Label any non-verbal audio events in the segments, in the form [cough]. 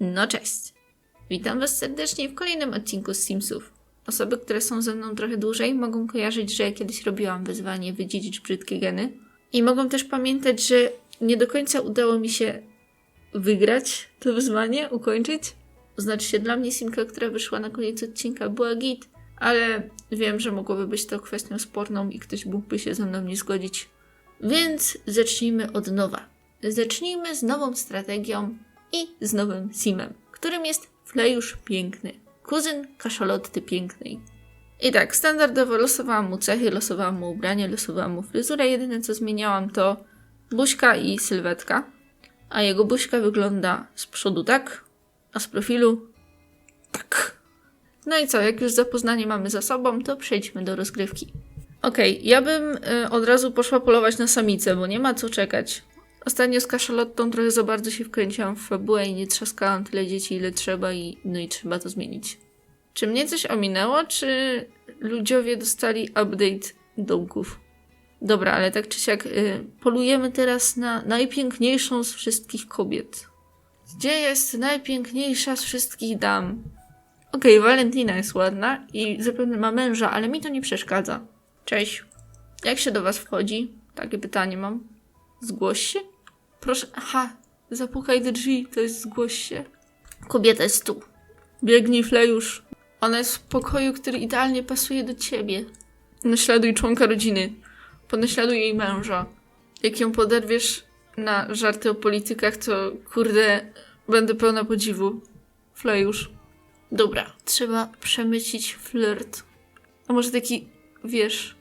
No cześć. Witam Was serdecznie w kolejnym odcinku z Simsów. Osoby, które są ze mną trochę dłużej, mogą kojarzyć, że kiedyś robiłam wyzwanie wydziedzić brzydkie geny. I mogą też pamiętać, że nie do końca udało mi się wygrać to wyzwanie, ukończyć. Znaczy się dla mnie Simka, która wyszła na koniec odcinka, była git, ale wiem, że mogłoby być to kwestią sporną i ktoś mógłby się ze mną nie zgodzić. Więc zacznijmy od nowa. Zacznijmy z nową strategią i z nowym simem, którym jest Flejusz Piękny, kuzyn kaszalotty pięknej. I tak, standardowo losowałam mu cechy, losowałam mu ubranie, losowałam mu fryzurę. Jedyne co zmieniałam to buźka i sylwetka. A jego buźka wygląda z przodu tak, a z profilu tak. No i co, jak już zapoznanie mamy za sobą, to przejdźmy do rozgrywki. Okej, ja bym y, od razu poszła polować na samicę, bo nie ma co czekać. Ostatnio z kaszalottą trochę za bardzo się wkręciłam w fabułę i nie trzaskałam tyle dzieci, ile trzeba i no i trzeba to zmienić. Czy mnie coś ominęło, czy ludziowie dostali update domków? Dobra, ale tak czy siak, y, polujemy teraz na najpiękniejszą z wszystkich kobiet. Gdzie jest najpiękniejsza z wszystkich dam? Okej, Valentina jest ładna i zapewne ma męża, ale mi to nie przeszkadza. Cześć. Jak się do was wchodzi? Takie pytanie mam. Zgłoś się? Proszę. Aha, zapukaj do drzwi, to jest zgłoś się. Kobieta jest tu. Biegnij, Flejusz. Ona jest w pokoju, który idealnie pasuje do ciebie. Naśladuj członka rodziny. Ponaśladuj jej męża. Jak ją poderwiesz na żarty o politykach, to kurde, będę pełna podziwu. Flejusz. Dobra, trzeba przemycić flirt. A może taki, wiesz...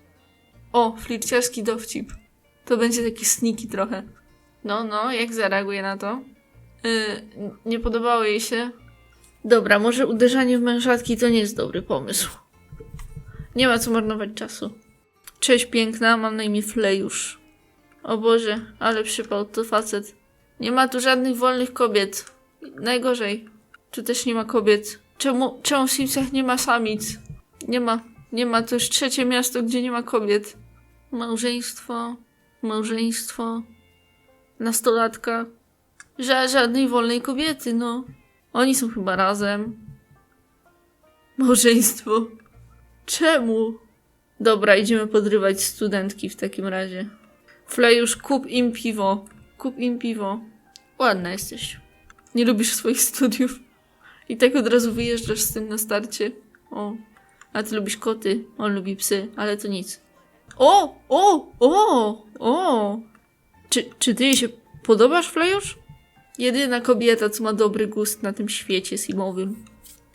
O, flirciarski dowcip. To będzie taki sneaky trochę. No, no, jak zareaguje na to? Yy, nie podobało jej się. Dobra, może uderzanie w mężatki to nie jest dobry pomysł. Nie ma co marnować czasu. Cześć piękna, mam na imię Flejusz. O Boże, ale przypał to facet. Nie ma tu żadnych wolnych kobiet. Najgorzej. Tu też nie ma kobiet. Czemu, czemu w Simsach nie ma samic? Nie ma. Nie ma. To już trzecie miasto, gdzie nie ma kobiet. Małżeństwo. Małżeństwo. Nastolatka. Ża żadnej wolnej kobiety, no. Oni są chyba razem. Małżeństwo. Czemu? Dobra, idziemy podrywać studentki w takim razie. Flejusz, kup im piwo. Kup im piwo. Ładna jesteś. Nie lubisz swoich studiów. I tak od razu wyjeżdżasz z tym na starcie. O. A ty lubisz koty, on lubi psy, ale to nic. O! O! O! O! Czy, czy ty jej się podobasz, Flejusz? Jedyna kobieta, co ma dobry gust na tym świecie zimowym.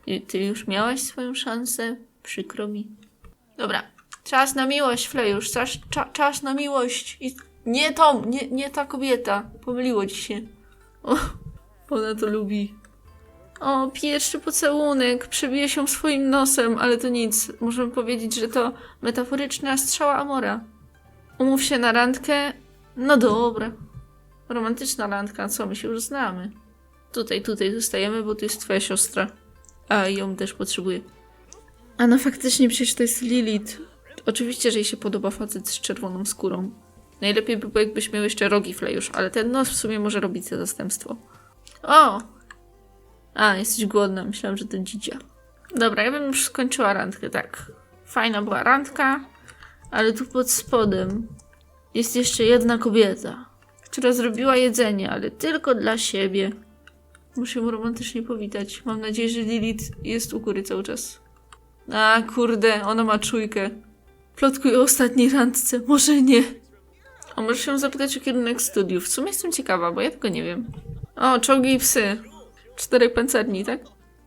I Ty już miałaś swoją szansę? Przykro mi. Dobra. Czas na miłość, Flejusz. Czas, cza, czas na miłość. I nie tą, nie, nie ta kobieta. Pomyliło ci się. O, ona to lubi. O, pierwszy pocałunek. Przebije się swoim nosem, ale to nic. Możemy powiedzieć, że to metaforyczna strzała Amora. Umów się na randkę. No dobra. Romantyczna randka, co my się już znamy. Tutaj, tutaj zostajemy, bo tu jest twoja siostra. A ją też potrzebuję. A no faktycznie przecież to jest Lilith. Oczywiście, że jej się podoba facet z czerwoną skórą. Najlepiej by było, jakbyś miał jeszcze rogi Flejusz, ale ten nos w sumie może robić za zastępstwo. O! A, jesteś głodna. Myślałam, że to dzidzia. Dobra, ja bym już skończyła randkę, tak. Fajna była randka, ale tu pod spodem jest jeszcze jedna kobieta, która zrobiła jedzenie, ale tylko dla siebie. Muszę ją romantycznie powitać. Mam nadzieję, że Lilith jest u góry cały czas. A, kurde, ona ma czujkę. Plotkuj o ostatniej randce. Może nie. A może się zapytać o kierunek studiów. W sumie jestem ciekawa, bo ja tego nie wiem. O, czołgi i psy. Czterech pancerni, tak?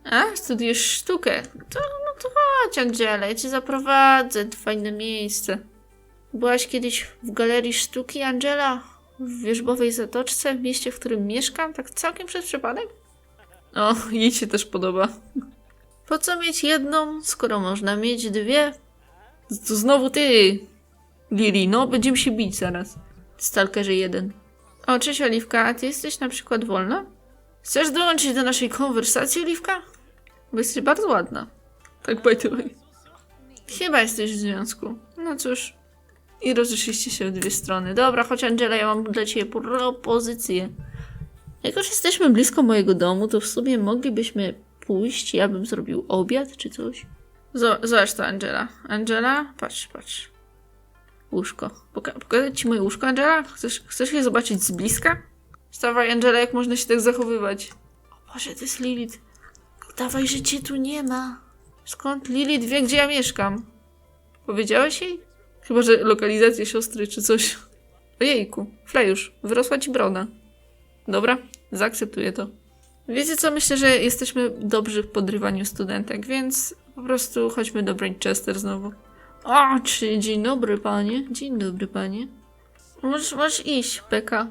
A, studiujesz sztukę. To, no to chodź, Angela, ja cię zaprowadzę. To fajne miejsce. Byłaś kiedyś w galerii sztuki, Angela? W wierzbowej zatoczce, w mieście, w którym mieszkam? Tak całkiem przez przypadek? O, jej się też podoba. Po co mieć jedną, skoro można mieć dwie? To znowu ty, Lili, no będziemy się bić zaraz. Stalkerze jeden. O, cześć Oliwka, a ty jesteś na przykład wolna? Chcesz dołączyć do naszej konwersacji, Oliwka? Bo jesteś bardzo ładna. Tak by the way. Chyba jesteś w związku. No cóż. I rozeszliście się w dwie strony. Dobra, chodź Angela, ja mam dla ciebie propozycję. Jak już jesteśmy blisko mojego domu, to w sumie moglibyśmy pójść. Ja bym zrobił obiad czy coś. Zo- Zobacz to, Angela. Angela, patrz, patrz. Łóżko. Poka- pokazać ci moje łóżko, Angela? Chcesz, chcesz je zobaczyć z bliska? Stawaj, Angela, jak można się tak zachowywać? O Boże, to jest Lilith. Dawaj, że cię tu nie ma. Skąd Lilith wie, gdzie ja mieszkam? Powiedziałeś jej? Chyba, że lokalizację siostry czy coś. Ojejku, Flejusz, wyrosła ci broda. Dobra, zaakceptuję to. Wiecie co, myślę, że jesteśmy dobrzy w podrywaniu studentek, więc po prostu chodźmy do Branchester znowu. O, czy dzień dobry, panie. Dzień dobry, panie. Możesz, możesz iść, Beka.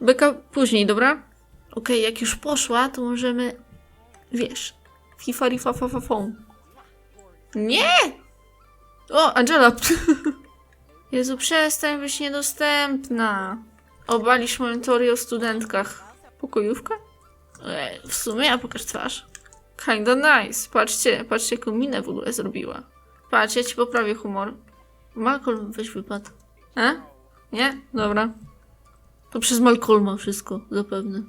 Beka później, dobra? Okej, jak już poszła, to możemy, wiesz, fifari fa fa fa. Nie! O, Angela! [laughs] Jezu, przestań być niedostępna. Obalisz moją teorię o studentkach. Pokojówka? Ej, w sumie, a pokaż twarz. Kinda nice. Patrzcie, patrzcie jaką minę w ogóle zrobiła. Patrz, ja ci poprawię humor. Malcolm, weź wypad. E? Nie? Dobra. To przez Malcolma wszystko, zapewne.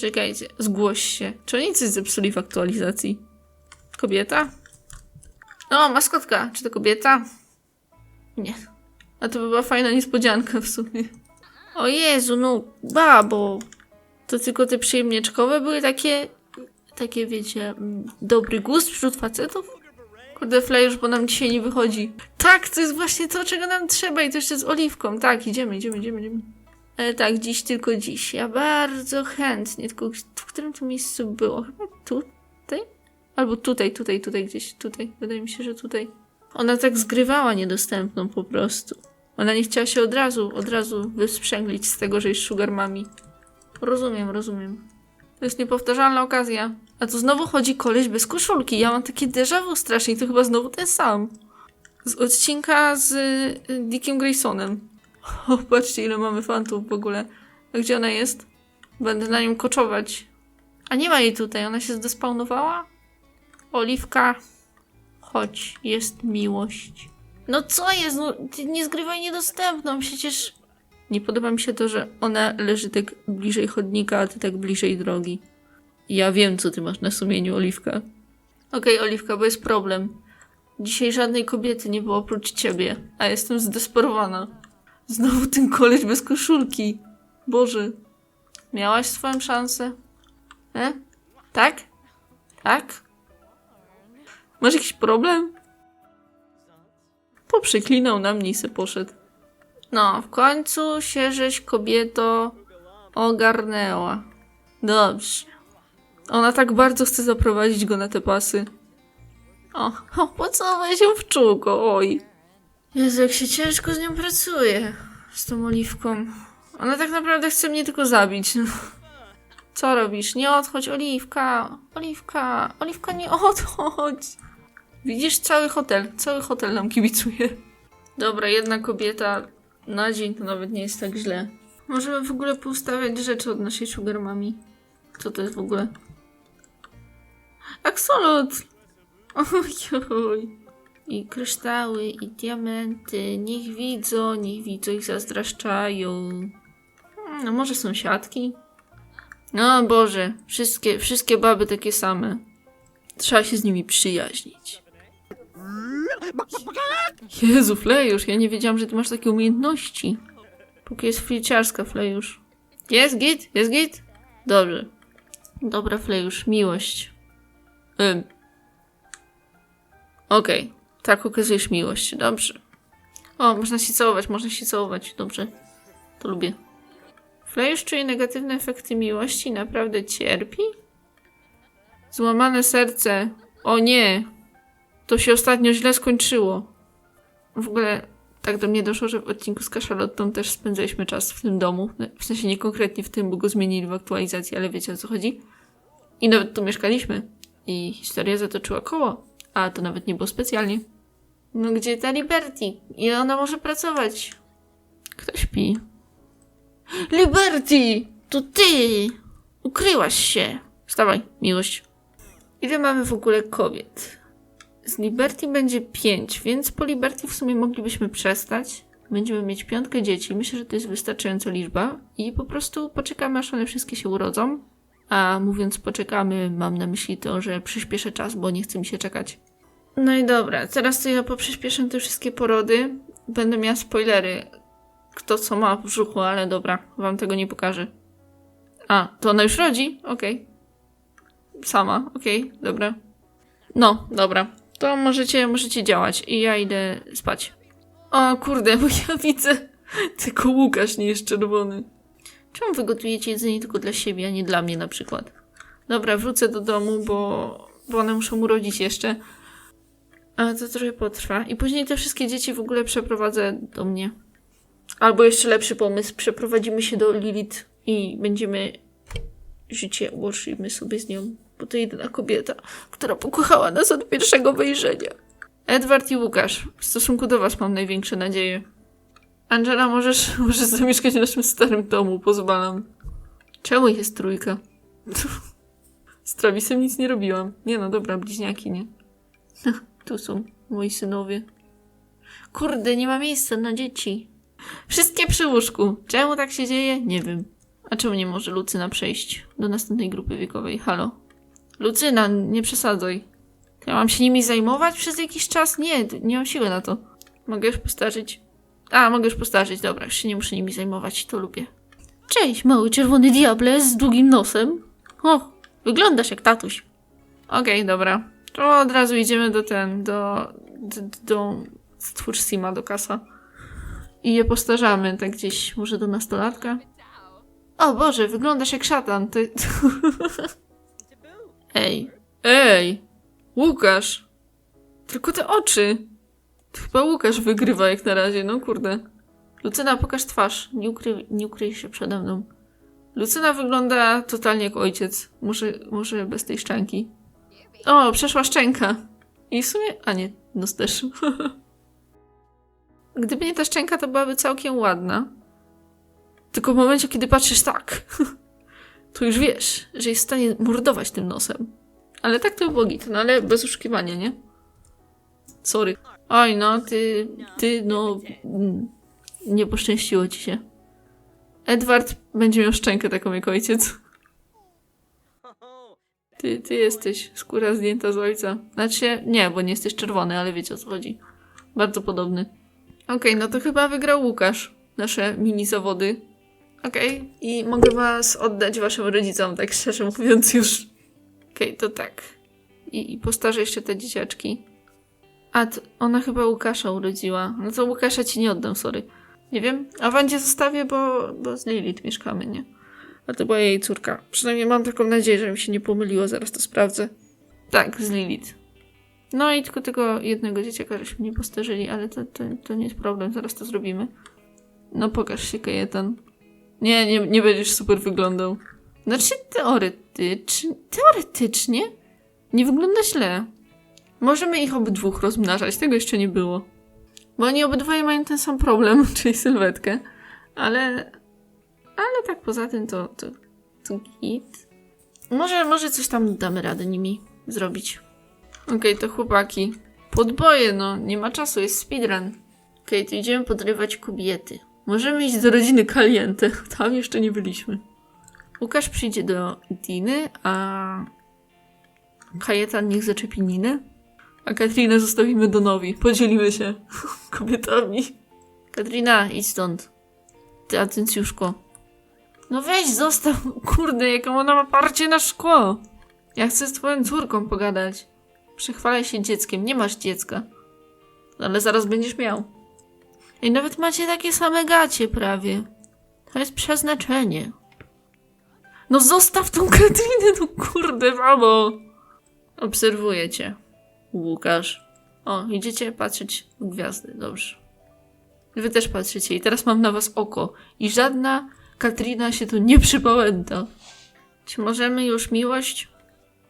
Czekajcie, zgłoś się. Czy oni coś zepsuli w aktualizacji? Kobieta? O, maskotka. Czy to kobieta? Nie. A to by była fajna niespodzianka w sumie. O Jezu, no babo. To tylko te przyjemnieczkowe były takie, takie wiecie, mm, dobry gust wśród facetów? Kurde, Flash, bo nam dzisiaj nie wychodzi. Tak, to jest właśnie to, czego nam trzeba i to jeszcze z oliwką. Tak, idziemy, idziemy, idziemy, idziemy. Ale tak, dziś tylko dziś. Ja bardzo chętnie, tylko w którym to miejscu było? Chyba tutaj? Albo tutaj, tutaj, tutaj gdzieś, tutaj. Wydaje mi się, że tutaj. Ona tak zgrywała niedostępną po prostu. Ona nie chciała się od razu, od razu wysprzęglić z tego, że jest sugar mami. Rozumiem, rozumiem. To jest niepowtarzalna okazja. A tu znowu chodzi koleś bez koszulki. Ja mam takie déjà vu strasznie. To chyba znowu ten sam. Z odcinka z y, Dickiem Graysonem. [laughs] O, patrzcie ile mamy fantów w ogóle. A gdzie ona jest? Będę na nią koczować. A nie ma jej tutaj. Ona się zdespawnowała? Oliwka. Chodź, jest miłość. No co jest? No, ty nie zgrywaj niedostępną, przecież... Nie podoba mi się to, że ona leży tak bliżej chodnika, a ty tak bliżej drogi. Ja wiem, co ty masz na sumieniu, Oliwka. Okej, Oliwka, bo jest problem. Dzisiaj żadnej kobiety nie było oprócz ciebie, a jestem zdesperowana. Znowu ten koleś bez koszulki. Boże. Miałaś swoją szansę? E? Tak? Tak? Masz jakiś problem? Poprzeklinał na mnie i se poszedł. No, w końcu się żeś kobieto ogarnęła. Dobrze. Ona tak bardzo chce zaprowadzić go na te pasy. O, o pocałowaj się w oj. Jezu, jak się ciężko z nią pracuje. Z tą oliwką. Ona tak naprawdę chce mnie tylko zabić. no. Co robisz? Nie odchodź, Oliwka. Oliwka. Oliwka, nie odchodź. Widzisz, cały hotel. Cały hotel nam kibicuje. Dobra, jedna kobieta na dzień to nawet nie jest tak źle. Możemy w ogóle poustawiać rzeczy od naszej sugar mami. Co to jest w ogóle? Aksolot! Ojoj. I kryształy, i diamenty. Niech widzą, niech widzą i zazdroszczają. Hmm, No może sąsiadki? No Boże, wszystkie, wszystkie baby takie same. Trzeba się z nimi przyjaźnić. Jezu, Flejusz, ja nie wiedziałam, że ty masz takie umiejętności. Póki jest fliciarska, Flejusz. Jest git? Jest git? Dobrze. Dobra, Flejusz, miłość. Ym. Okej, tak okazujesz miłość, dobrze. O, można się całować, można się całować, dobrze. To lubię. Flejusz czuje negatywne efekty miłości naprawdę cierpi? Złamane serce. O nie! To się ostatnio źle skończyło. W ogóle tak do mnie doszło, że w odcinku z Kaszalottą też spędzaliśmy czas w tym domu. W sensie nie konkretnie w tym, bo go zmienili w aktualizacji, ale wiecie o co chodzi. I nawet tu mieszkaliśmy. I historia zatoczyła koło. A to nawet nie było specjalnie. No gdzie ta Liberty? Ile ona może pracować? Kto śpi? Liberty! To ty! Ukryłaś się! Wstawaj, miłość. Ile mamy w ogóle kobiet? Z Liberty będzie 5, więc po Liberty w sumie moglibyśmy przestać. Będziemy mieć piątkę dzieci. Myślę, że to jest wystarczająca liczba. I po prostu poczekamy, aż one wszystkie się urodzą. A mówiąc poczekamy, mam na myśli to, że przyspieszę czas, bo nie chce mi się czekać. No i dobra, teraz to ja poprzyspieszę te wszystkie porody. Będę miała spoilery, kto co ma w brzuchu, ale dobra, wam tego nie pokażę. A, to ona już rodzi? Okej. Sama, okej, dobra. No, dobra. To możecie, możecie działać i ja idę spać. O kurde, bo ja [laughs] widzę tylko Łukasz nie jest czerwony. Czemu wy gotujecie jedzenie tylko dla siebie, a nie dla mnie na przykład? Dobra, wrócę do domu, bo, bo one muszą urodzić jeszcze. A to trochę potrwa. I później te wszystkie dzieci w ogóle przeprowadzę do mnie. Albo jeszcze lepszy pomysł, przeprowadzimy się do Lilith i będziemy życie ułożymy sobie z nią, bo to jedyna kobieta, która pokochała nas od pierwszego wejrzenia. Edward i Łukasz, w stosunku do was mam największe nadzieje. Angela, możesz, możesz zamieszkać w naszym starym domu, pozwalam. Czemu jest trójka? [laughs] Z Travisem nic nie robiłam. Nie no, dobra, bliźniaki, nie? Tu są moi synowie. Kurde, nie ma miejsca na dzieci. Wszystkie przy łóżku. Czemu tak się dzieje? Nie wiem. A czemu nie może Lucyna przejść do następnej grupy wiekowej? Halo? Lucyna, nie przesadzaj. Ja mam się nimi zajmować przez jakiś czas? Nie, nie mam siły na to. Mogę już postarzyć? A, mogę już postarzyć, dobra, już się nie muszę nimi zajmować, to lubię. Cześć, mały czerwony diable z długim nosem. O, wyglądasz jak tatuś. Okej, dobra. To od razu idziemy do ten, do, do, do stwórz Sima, do kasa. I je postarzamy, tak gdzieś, może do nastolatka. O Boże, wyglądasz jak szatan, ty... [laughs] Ej, ej, Łukasz! Tylko te oczy! To chyba Łukasz wygrywa jak na razie, no kurde. Lucyna, pokaż twarz. Nie, ukry, nie ukryj się przede mną. Lucyna wygląda totalnie jak ojciec. Może, może bez tej szczęki. O, przeszła szczęka. I w sumie... A nie, nos też. [laughs] Gdyby nie ta szczęka, to byłaby całkiem ładna. Tylko w momencie, kiedy patrzysz tak, [laughs] to już wiesz, że jest w stanie mordować tym nosem. Ale tak to by było git, no ale bez oszukiwania, nie? Sorry. Oj, no, ty, ty, no, mm, nie poszczęściło ci się. Edward będzie miał szczękę taką jak ojciec. Ty, ty jesteś skóra zdjęta z ojca. Znaczy, nie, bo nie jesteś czerwony, ale wiecie o co chodzi. Bardzo podobny. Okej, no to chyba wygrał Łukasz. Nasze mini zawody. Okej, i mogę was oddać waszym rodzicom, tak szczerze mówiąc już. Okej, to tak. I, I postarzę jeszcze te dzieciaczki. A, ona chyba Łukasza urodziła. No to Łukasza ci nie oddam, sorry. Nie wiem. A Wandzie zostawię, bo, bo z Lilith mieszkamy, nie? A to była jej córka. Przynajmniej mam taką nadzieję, że mi się nie pomyliło, zaraz to sprawdzę. Tak, z Lilith. No i tylko tego jednego dzieciaka żeśmy nie postarzyli, ale to, to, to nie jest problem, zaraz to zrobimy. No pokaż się, Kajetan. Nie, nie, nie będziesz super wyglądał. Znaczy teoretycznie, teoretycznie nie wygląda źle. Możemy ich obydwóch rozmnażać, tego jeszcze nie było. Bo oni obydwoje mają ten sam problem, [laughs] czyli sylwetkę. Ale, ale tak poza tym to, to, to git. Może, może coś tam damy radę nimi zrobić. Okej, to chłopaki. Podboje, no, nie ma czasu, jest speedrun. Okej, to idziemy podrywać kobiety. Możemy iść do rodziny Caliente, [laughs] tam jeszcze nie byliśmy. Łukasz przyjdzie do Diny, a Kajetan niech zaczepi Ninę. A Katrinę zostawimy Donowi. Podzielimy się [laughs] kobietami. Katrina, idź stąd. Ty atencjuszko. No weź, zostaw. Kurde, jaką ona ma parcie na szkło. Ja chcę z twoją córką pogadać. Przechwalaj się dzieckiem. Nie masz dziecka. Ale zaraz będziesz miał. I nawet macie takie same gacie prawie. To jest przeznaczenie. No zostaw tą Katrinę, no kurde, mamo. Obserwuję cię. Łukasz. O, idziecie patrzeć w gwiazdy, dobrze. Wy też patrzycie i teraz mam na was oko. I żadna Katrina się tu nie przypałęta. Czy możemy już miłość?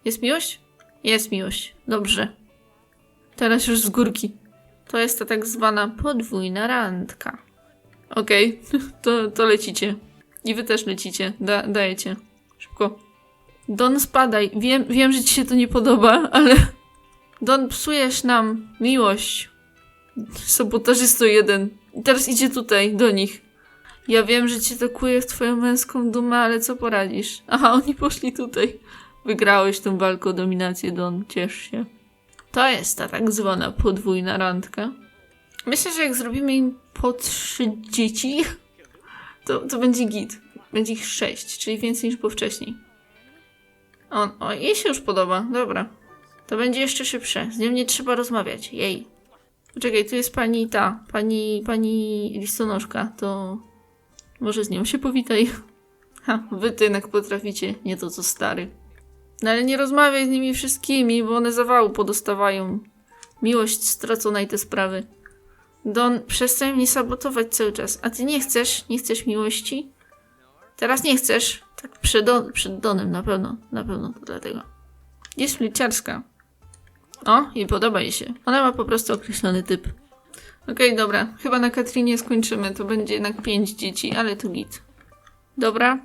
Jest miłość? Jest miłość. Dobrze. Teraz już z górki. To jest ta tak zwana podwójna randka. Okej, [laughs] to, to lecicie. I wy też lecicie. Da, dajecie. Szybko. Don, spadaj. Wiem, wiem, że ci się to nie podoba, ale... [laughs] Don, psujesz nam miłość. Sabotażysto jeden. I teraz idzie tutaj, do nich. Ja wiem, że cię takuje w twoją męską dumę, ale co poradzisz? Aha, oni poszli tutaj. Wygrałeś tę walkę o dominację, Don. Ciesz się. To jest ta tak zwana podwójna randka. Myślę, że jak zrobimy im po trzy dzieci, to, to będzie git. Będzie ich sześć, czyli więcej niż było wcześniej. O, o, jej się już podoba. Dobra. To będzie jeszcze szybsze. Z nią nie trzeba rozmawiać. Jej. Poczekaj, tu jest pani ta, pani, pani listonoszka. To może z nią się powitaj. Ha, wy jednak potraficie, nie to co stary. No ale nie rozmawiaj z nimi wszystkimi, bo one zawału podostawają. Miłość stracona i te sprawy. Don, przestań mnie sabotować cały czas. A ty nie chcesz? Nie chcesz miłości? Teraz nie chcesz. Tak przed, Don, przed Donem na pewno. Na pewno to dlatego. Jest fliciarska. O, i podoba jej się. Ona ma po prostu określony typ. Okej, dobra. Chyba na Katrinie skończymy. To będzie jednak pięć dzieci, ale to git. Dobra.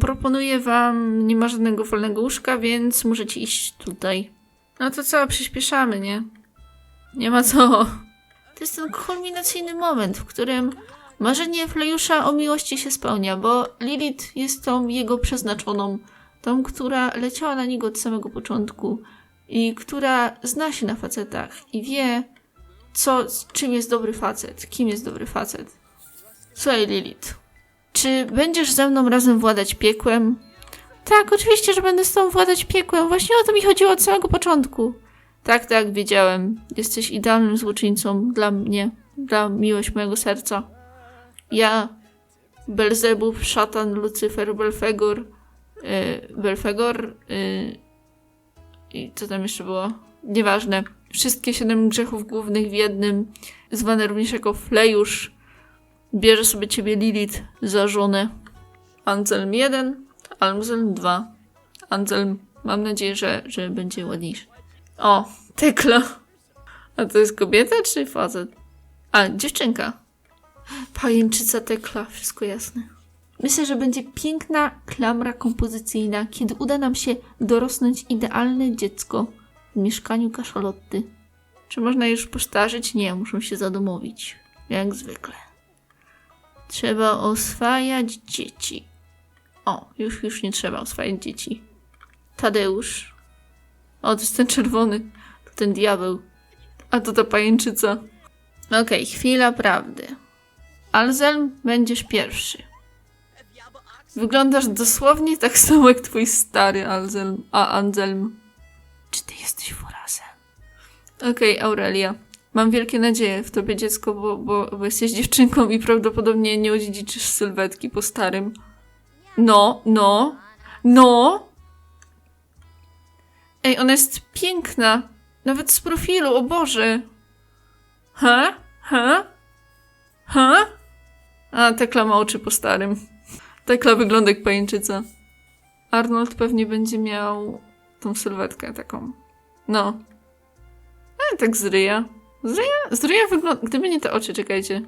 Proponuję wam, nie ma żadnego wolnego łóżka, więc możecie iść tutaj. No to co, przyspieszamy, nie? Nie ma co. To jest ten kulminacyjny moment, w którym marzenie Flejusza o miłości się spełnia, bo Lilith jest tą jego przeznaczoną, tą, która leciała na niego od samego początku i która zna się na facetach i wie, co, czym jest dobry facet, kim jest dobry facet. Słuchaj, Lilith, czy będziesz ze mną razem władać piekłem? Tak, oczywiście, że będę z tobą władać piekłem. Właśnie o to mi chodziło od samego początku. Tak, tak, wiedziałem. Jesteś idealnym złoczyńcą dla mnie, dla miłość mojego serca. Ja, Belzebub, szatan, Lucyfer, Belfegor, yy, Belfegor yy, i co tam jeszcze było? Nieważne. Wszystkie siedem grzechów głównych w jednym, zwane również jako Flejusz, bierze sobie ciebie Lilith za żonę. Anselm 1, Anselm 2. Anselm, mam nadzieję, że, że będzie ładniejszy. O, Tekla. A to jest kobieta czy facet? A, dziewczynka. Pajęczyca Tekla, wszystko jasne. Myślę, że będzie piękna klamra kompozycyjna, kiedy uda nam się dorosnąć idealne dziecko w mieszkaniu kaszalotty. Czy można już postarzyć? Nie, muszą się zadomowić. Jak zwykle. Trzeba oswajać dzieci. O, już, już nie trzeba oswajać dzieci. Tadeusz. O, to jest ten czerwony. To ten diabeł. A to ta pajęczyca. Okej, chwila prawdy. Alzelm, będziesz pierwszy. Wyglądasz dosłownie tak samo jak twój stary Alzelm. A, Anselm. Czy ty jesteś Forasem? Okej, Aurelia. Mam wielkie nadzieje w tobie dziecko, bo, bo, bo jesteś dziewczynką i prawdopodobnie nie odziedziczysz sylwetki po starym. No, no, no! Ej, ona jest piękna. Nawet z profilu, o Boże. Ha? Ha? Ha? A, Tekla ma oczy po starym. Tekla wygląda jak pajęczyca. Arnold pewnie będzie miał tą sylwetkę taką. No. A, tak z ryja. Z ryja, z ryja wygląda... Gdyby nie te oczy, czekajcie.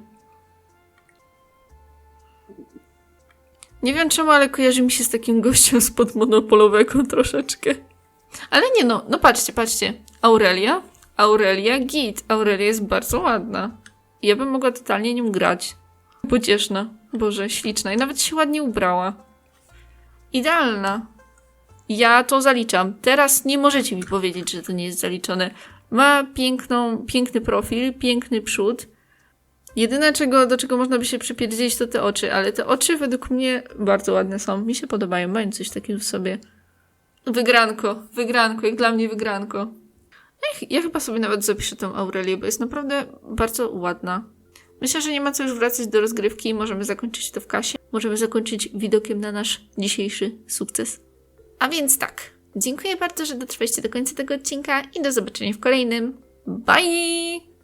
Nie wiem czemu, ale kojarzy mi się z takim gościem spod monopolowego [laughs] troszeczkę. Ale nie no, no patrzcie, patrzcie. Aurelia? Aurelia git. Aurelia jest bardzo ładna. Ja bym mogła totalnie nią grać. Pocieszna. Boże, śliczna. I nawet się ładnie ubrała. Idealna. Ja to zaliczam. Teraz nie możecie mi powiedzieć, że to nie jest zaliczone. Ma piękną, piękny profil, piękny przód. Jedyne, czego, do czego można by się przypierdzieć, to te oczy, ale te oczy według mnie bardzo ładne są. Mi się podobają, mają coś takiego w sobie. Wygranko, wygranko, jak dla mnie wygranko. Ech, ja chyba sobie nawet zapiszę tą Aurelię, bo jest naprawdę bardzo ładna. Myślę, że nie ma co już wracać do rozgrywki i możemy zakończyć to w kasie. Możemy zakończyć widokiem na nasz dzisiejszy sukces. A więc tak, dziękuję bardzo, że dotrwaliście do końca tego odcinka i do zobaczenia w kolejnym. Bye!